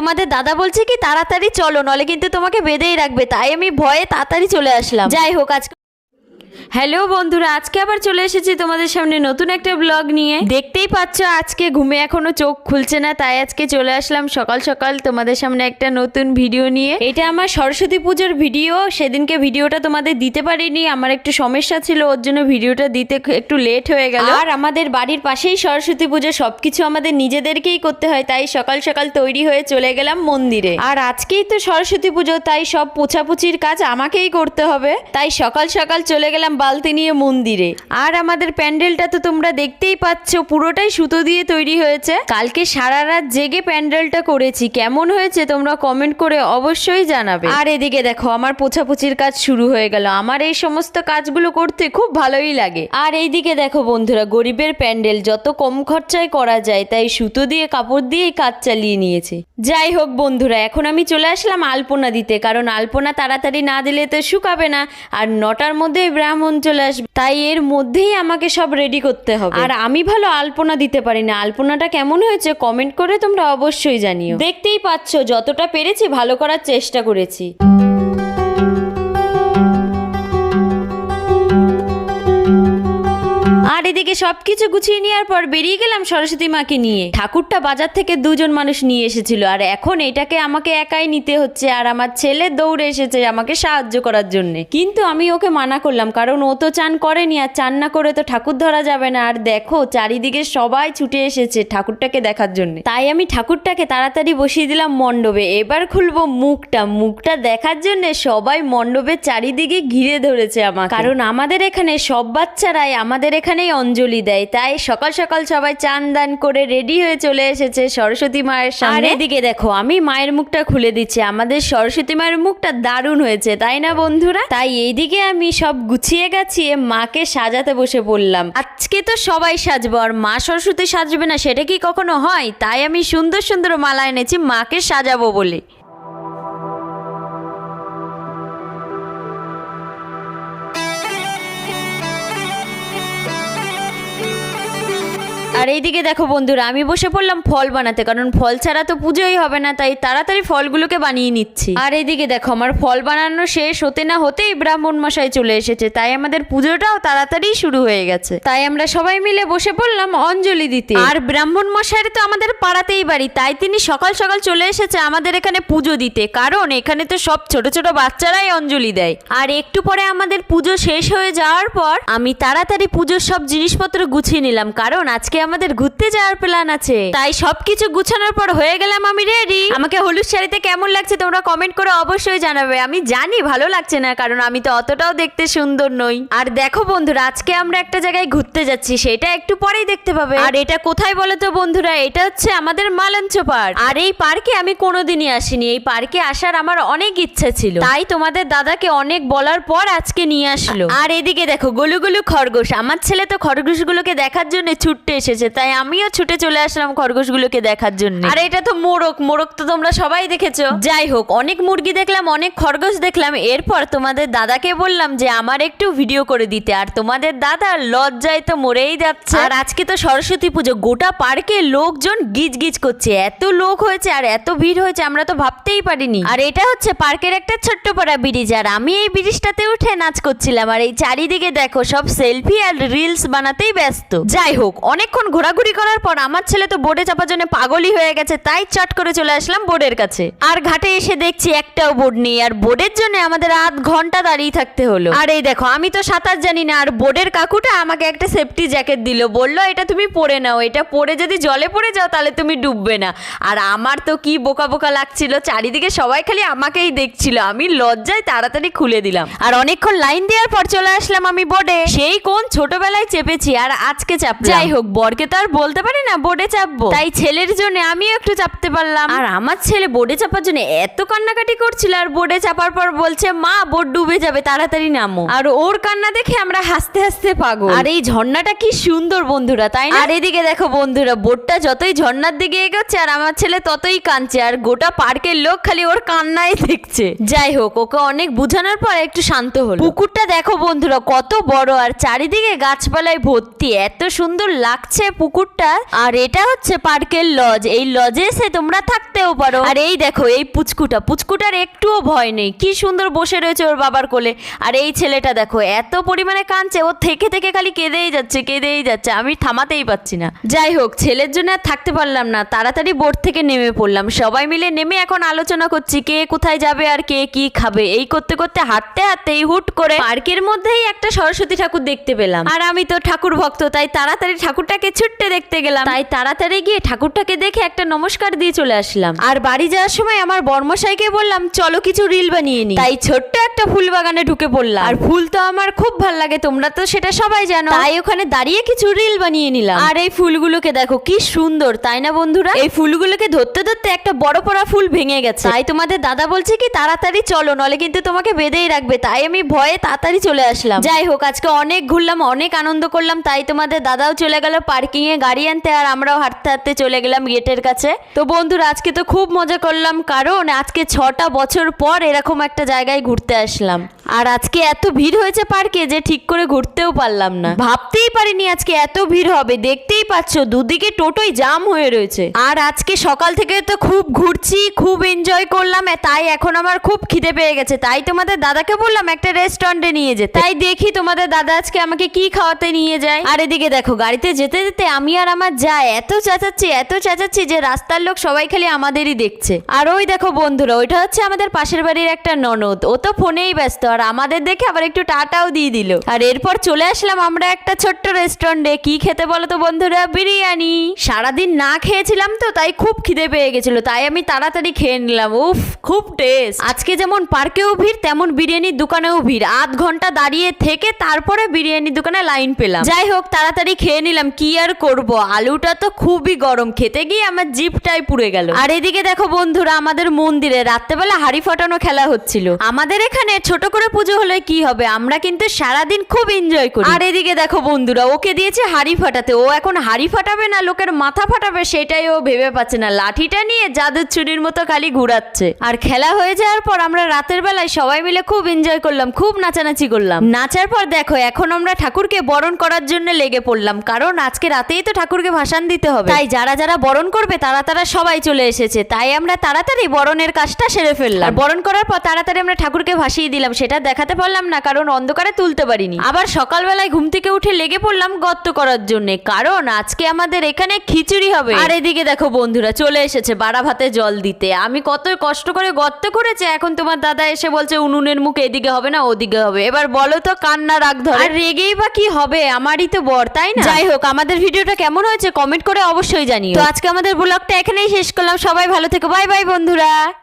তোমাদের দাদা বলছে কি, তাড়াতাড়ি চলো, নলে কিন্তু তোমাকে বেঁধেই রাখবে। তাই আমি ভয়ে তাড়াতাড়ি চলে আসলাম। যাই হোক, আজকে হ্যালো বন্ধুরা আজকে আবার চলে এসেছি তোমাদের সামনে নতুন একটা ব্লগ নিয়ে। দেখতেই পাচ্ছ আজকে ঘুমে এখনও চোখ খুলছে না তাই আজকে চলে আসলাম সকাল সকাল তোমাদের সামনে একটা নতুন ভিডিও নিয়ে। এটা আমার সরস্বতী পুজোর ভিডিও সেদিনকে ভিডিওটা তোমাদের দিতে পারিনি আমার একটু সমস্যা ছিল ওর জন্য ভিডিওটা দিতে একটু লেট হয়ে গেল। আর আমাদের বাড়ির পাশেই সরস্বতী পুজো সবকিছু আমাদের নিজেদেরকেই করতে হয় তাই সকাল সকাল তৈরি হয়ে চলে গেলাম মন্দিরে। আর আজকেই তো সরস্বতী পুজো তাই সব পোছাপুছির কাজ আমাকেই করতে হবে। তাই সকাল সকাল চলে গেলাম বালতি নিয়ে মন্দিরে। আর আমাদের প্যান্ডেলটা তো তোমরা দেখতেই পাচ্ছ, পুরোটাই সুতো দিয়ে তৈরি হয়েছে। কালকে সারা রাত জেগে প্যান্ডেলটা করেছি। কেমন হয়েছে তোমরা কমেন্ট করে অবশ্যই জানাবে। আর এদিকে দেখো, আমার পোছাপুছির কাজ শুরু হয়ে গেল। আমার এই সমস্ত কাজগুলো করতে খুব ভালোই লাগে। আর এইদিকে দেখো বন্ধুরা, গরিবের প্যান্ডেল। যত কম খরচায় করা যায়, তাই সুতো দিয়ে, কাপড় দিয়েই কাজ চালিয়ে নিয়েছে। যাই হোক বন্ধুরা, এখন আমি চলে আসলাম আলপনা দিতে। কারণ আলপনা তাড়াতাড়ি না দিলে তো শুকাবে না। আর নটার মধ্যেই ব্রাহ্মণ চলে আসবে তাই এর মধ্যেই আমাকে সব রেডি করতে হবে। আর আমি ভালো আলপনা দিতে পারি না। আলপনাটা কেমন হয়েছে কমেন্ট করে তোমরা অবশ্যই জানিও। দেখতেই পাচ্ছ যতটা পেরেছি ভালো করার চেষ্টা করেছি। আর এদিকে সবকিছু গুছিয়ে নেওয়ার পর বেরিয়ে গেলাম সরস্বতী মাকে নিয়ে। ঠাকুরটা বাজার থেকে দুজন মানুষ নিয়ে এসেছিল। আর এখন এটাকে আমাকে একাই নিতে হচ্ছে আর আমার ছেলে দৌড়ে এসেছে আমাকে সাহায্য করার জন্য। কিন্তু আমি ওকে মানা করলাম, কারণ ও তো চান করেনি আর চান না করে তো ঠাকুর ধরা যাবে না। আর দেখো, চারিদিকে সবাই ছুটে এসেছে ঠাকুরটাকে দেখার জন্য। তাই আমি ঠাকুরটাকে তাড়াতাড়ি বসিয়ে দিলাম মণ্ডপে। এবার খুলবো মুখটা। মুখটা দেখার জন্য সবাই মণ্ডপের চারিদিকে ঘিরে ধরেছে আমার কারণ আমাদের এখানে সব বাচ্চারাই আমাদের এখানেই অঞ্জলি দেয় তাই সকাল সকাল সবাই চান দান করে রেডি হয়ে চলে এসেছে সরস্বতী মায়ের সামনে। এদিকে দেখো আমি মায়ের মুখটা খুলে দিচ্ছি আমাদের সরস্বতী মায়ের মুখটা দারুণ হয়েছে তাই না বন্ধুরা? তাই এইদিকে আমি সব গুছিয়ে গাছিয়ে মাকে সাজাতে বসে পড়লাম। আজকে তো সবাই সাজবো আর মা সরস্বতী সাজবে না সেটা কি কখনো হয়? তাই আমি সুন্দর সুন্দর মালা এনেছি মাকে সাজাবো বলে। এইদিকে দেখো বন্ধুরা, আমি বসে পড়লাম ফল বানাতে, কারণ ফল ছাড়া তো পুজোই হবে না, তাই তাড়াতাড়ি ফলগুলোকে বানিয়ে নিচ্ছি। আর এইদিকে দেখো, আমার ফল বানানো শেষ হতে না হতেই ব্রাহ্মণ মশাই চলে এসেছে, তাই আমাদের পুজোটাও তাড়াতাড়ি শুরু হয়ে গেছে। তাই আমরা সবাই মিলে বসে পড়লাম অঞ্জলি দিতে। আর ব্রাহ্মণ মশাইয়ের তো আমাদের পাড়াতেই বাড়ি, তাই তিনি সকাল সকাল চলে এসেছে আমাদের এখানে পুজো দিতে, কারণ এখানে তো সব ছোট ছোট বাচ্চারাই অঞ্জলি দেয়। আর একটু পরে আমাদের পুজো শেষ হয়ে যাওয়ার পর আমি তাড়াতাড়ি পুজোর সব জিনিসপত্র গুছিয়ে নিলাম, কারণ আজকে আমাদের ঘুরতে যাওয়ার প্ল্যান আছে। তাই সবকিছু গুছানোর পর হয়ে গেলাম আমি রেডি আমাকে হলুদ শাড়িতে কেমন লাগছে তোমরা কমেন্ট করে অবশ্যই জানাবে। আমি জানি ভালো লাগছে না, কারণ আমি তো অতটাও দেখতে সুন্দর নই। আর দেখো বন্ধুরা, আজকে আমরা একটা জায়গায় ঘুরতে যাচ্ছি, সেটা একটু পরেই দেখতে পাবে। আর এটা কোথায় বলো তো বন্ধুরা, এটা হচ্ছে আমাদের মালঞ্চ পার্ক। আর এই পার্কে আমি কোনোদিনই আসিনি, এই পার্কে আসার আমার অনেক ইচ্ছা ছিল। তাই তোমাদের দাদাকে অনেক বলার পর আজকে নিয়ে আসলো। আর এদিকে দেখো গুলু গুলু খরগোশ। আমার ছেলে তো খরগোশগুলোকে দেখার জন্য ছুটতে এসেছে। তাই আমিও ছুটে চলে আসলাম খরগোশগুলোকে দেখার জন্য। আর এটা তো মোরগ মোরগ তো তোমরা সবাই দেখেছ। যাই হোক অনেক মুরগি দেখলাম অনেক খরগোশ দেখলাম। এরপর তোমাদের দাদাকে বললাম যে আমার একটু ভিডিও করে দিতে। আর তোমাদের দাদা লজ্জায় তো মরেই যাচ্ছে। আর আজকে তো সরস্বতী পুজো গোটা পার্কে লোকজন গিজ গিজ করছে। এত লোক হয়েছে আর এত ভিড় হয়েছে আমরা তো ভাবতেই পারিনি। আর এটা হচ্ছে পার্কের একটা ছোট্ট পাড়া ব্রিজ আর আমি এই ব্রিজটাতে উঠে নাচ করছিলাম। আর এই চারিদিকে দেখো সব সেলফি আর রিলস বানাতেই ব্যস্ত। যাই হোক অনেকক্ষণ ঘোরাঘুরি করার পর আমার ছেলে তো বোর্ডে চাপার জন্য পাগলই হয়ে গেছে, তাই চট করে চলে আসলাম বোর্ডের কাছে। আর ঘাটে এসে দেখছি একটাও বোর্ড নেই, আর বোর্ডের জন্য আমাদের আধ ঘণ্টা দাঁড়িয়ে থাকতে হলো। আর এই দেখো, আমি তো সাঁতার জানি না, আর বোর্ডের কাকুটা আমাকে একটা সেফটি জ্যাকেট দিল, বলল, এটা তুমি পরে নাও, এটা পরে যদি জলে পড়ে যাও, তাহলে তুমি ডুববে না। আর আমার তো কি বোকা বোকা লাগছিল, চারিদিকে সবাই খালি আমাকেই দেখছিল, আমি লজ্জায় তাড়াতাড়ি খুলে দিলাম। আর অনেকক্ষণ লাইন দেওয়ার পর চলে আসলাম আমি বোর্ডে সেই কোন ছোটবেলায় চেপেছি, আর আজকে চাপ যাই হোক, বরকে তো আর বলতে পারি না বোর্ডে চাপবো। তাই ছেলের জন্য আমিও একটু চাপতে পারলাম। আর আমার ছেলে বোর্ডে চাপার জন্য এত কান্নাকাটি করছিল আর বোর্ডে চাপার পর বলছে মা বোর্ড ডুবে যাবে তাড়াতাড়ি নামো। আর ওর কান্না দেখে আমরা হাসতে হাসতে পাগল। আর এই ঝর্ণাটা কি সুন্দর বন্ধুরা তাই না? আর এদিকে দেখো বন্ধুরা বোর্ডটা যতই ঝর্ণার দিকে এগোচ্ছে আর আমার ছেলে ততই কাঁদছে আর গোটা পার্কের লোক খালি ওর কান্নাই দেখছে। যাই হোক ওকে অনেক বুঝানোর পর একটু শান্ত হলো। পুকুরটা দেখো বন্ধুরা কত বড় আর চারিদিকে গাছপালায় ভর্তি এত সুন্দর লাগছে পুকুরটা, আর এটা হচ্ছে পার্কের লজ। এই লজে এসে তোমরা থাকতেও পারো। আর এই দেখো, এই পুচকুটা। পুচকুটার একটুও ভয় নেই। কি সুন্দর বসে রয়েছে ওর বাবার কোলে। আর এই ছেলেটা দেখো, এত পরিমাণে কাঁদছে, ও থেকে থেকে খালি কেঁদেই যাচ্ছে কেঁদেই যাচ্ছে। আমি থামাতেই পাচ্ছি না। যাই হোক, ছেলের জন্য আর থাকতে পারলাম না। তাড়াতাড়ি বোর্ড থেকে নেমে পড়লাম। সবাই মিলে নেমে এখন আলোচনা করছি, কে কোথায় যাবে আর কে কি খাবে। এই করতে করতে হাঁটতে হাঁটতে এই হুট করে পার্কের মধ্যেই একটা সরস্বতী ঠাকুর দেখতে পেলাম। আর আমি তো ঠাকুর ভক্ত, তাই তাড়াতাড়ি ঠাকুরটাকে ছুটতে দেখতে গেলাম। তাই তাড়াতাড়ি গিয়ে ঠাকুরটাকে দেখে একটা নমস্কার দিয়ে চলে আসলাম। আর বাড়ি যাওয়ার সময় আমার বর্মশাইকে বললাম চলো কিছু রিল বানিয়ে নি। তাই ছোট্ট একটা ফুল বাগানে ঢুকে পড়লাম। আর ফুল তো আমার খুব ভালো লাগে তোমরা তো সেটা সবাই জানো। তাই ওখানে দাঁড়িয়ে কিছু রিল বানিয়ে নিলাম। আর এই ফুলগুলোকে দেখো কি সুন্দর তাই না বন্ধুরা? এই ফুলগুলোকে ধরতে ধরতে একটা বড় পড়া ফুল ভেঙে গেছে। তাই তোমাদের দাদা বলছে কি তাড়াতাড়ি চলো নলে কিন্তু তোমাকে বেঁধেই রাখবে। তাই আমি ভয়ে তাড়াতাড়ি চলে আসলাম। যাই হোক আজকে অনেক ঘুরলাম অনেক আনন্দ করলাম তাই তোমাদের দাদাও চলে গেল পার্কিং। এ গাড়ি আনতে আর আমরাও হাঁটতে হাঁটতে চলে গেলাম গেটের কাছে। তো বন্ধুরা, আজকে তো খুব মজা করলাম। কারণ আজকে ছটা বছর পর এরকম একটা জায়গায় ঘুরতে আসলাম। আর আজকে এত ভিড় হয়েছে পার্কে যে ঠিক করে ঘুরতেও পারলাম না। ভাবতেই পারিনি আজকে এত ভিড় হবে। দেখতেই পাচ্ছ, দুদিকে টোটোই জাম হয়ে রয়েছে। আর আজকে সকাল থেকে তো খুব ঘুরছি, খুব এনজয় করলাম তাই এখন আমার খুব খিদে পেয়ে গেছে। তাই তোমাদের দাদাকে বললাম একটা রেস্টুরেন্টে নিয়ে যেতে। তাই দেখি তোমাদের দাদা আজকে আমাকে কি খাওয়াতে নিয়ে যায়। আর এদিকে দেখো, গাড়িতে যেতে যেতে আমি আর আমার যা এত চেঁচাচ্ছি এত চেঁচাচ্ছি যে রাস্তার লোক সবাই খালি আমাদেরই দেখছে। আর ওই দেখো বন্ধুরা, ওইটা হচ্ছে আমাদের পাশের বাড়ির একটা ননদ। ও তো ফোনেই ব্যস্ত, আর আমাদের দেখে আবার একটু টাটাও দিয়ে দিল। আর এরপর চলে আসলাম আমরা একটা ছোট্ট রেস্টুরেন্টে। কি খেতে বলো তো বন্ধুরা? বিরিয়ানি। সারাদিন না খেয়েছিলাম তো, তাই খুব খিদে পেয়ে গেছিল, তাই আমি তাড়াতাড়ি খেয়ে নিলাম। উফ, খুব টেস্ট আজকে যেমন পার্কেও ভিড়, তেমন বিরিয়ানির দোকানেও ভিড়। আধ ঘণ্টা দাঁড়িয়ে থেকে তারপরে বিরিয়ানির দোকানে লাইন পেলাম। যাই হোক, তাড়াতাড়ি খেয়ে নিলাম। কি আর করব। আলুটা তো খুবই গরম। খেতে গিয়ে আমার জিভটাই পুড়ে গেল। আর এদিকে দেখো বন্ধুরা, আমাদের মন্দিরে রাত্রেবেলা হাড়ি ফাটানো খেলা হচ্ছিল। আমাদের এখানে ছোট করে পুজো হলে কি হবে? আমরা কিন্তু সারাদিন খুব এনজয় করি। আর এদিকে দেখো বন্ধুরা, ওকে দিয়েছে হাড়ি ফাটাতে। ও এখন হাড়ি ফাটাবে না, লোকের মাথা ফাটাবে, সেটাই ও ভেবে পাচ্ছে না। লাঠিটা নিয়ে জাদুর ছুরির মতো খালি ঘুরাচ্ছে। আর খেলা হয়ে যাওয়ার পর আমরা রাতের বেলায় সবাই মিলে খুব এনজয় করলাম, খুব নাচানাচি করলাম। নাচার পর দেখো, এখন আমরা ঠাকুরকে বরণ করার জন্য লেগে পড়লাম। কারণ আজকে রাতেই তো ঠাকুরকে ভাসান দিতে হবে। তাই যারা যারা বরণ করবে তারা তারা সবাই চলে এসেছে। তাই আমরা তাড়াতাড়ি বরণের কাজটা সেরে ফেললাম। বরণ করার পর তাড়াতাড়ি আমরা ঠাকুরকে ভাসিয়ে দিলাম। সেটা দেখাতে পারলাম না কারণ অন্ধকারে তুলতে পারিনি। আবার সকালবেলায় ঘুম থেকে উঠে লেগে পড়লাম গর্ত করার জন্য। কারণ আজকে আমাদের এখানে খিচুড়ি হবে। আর এদিকে দেখো বন্ধুরা চলে এসেছে বাড়া ভাতে জল দিতে। আমি কত কষ্ট করে গর্ত করেছে এখন তোমার দাদা এসে বলছে উনুনের মুখ এদিকে হবে না ওদিকে হবে। এবার বলো তো কান্না রাগ ধরে। আর রেগেই বা কি হবে? আমারই তো বর তাই না? যাই হোক আমাদের ভিডিওটা কেমন হয়েছে কমেন্ট করে অবশ্যই জানিও। তো আজকে আমাদের ব্লগটা এখানেই শেষ করলাম। সবাই ভালো থেকো। বাই বাই বন্ধুরা।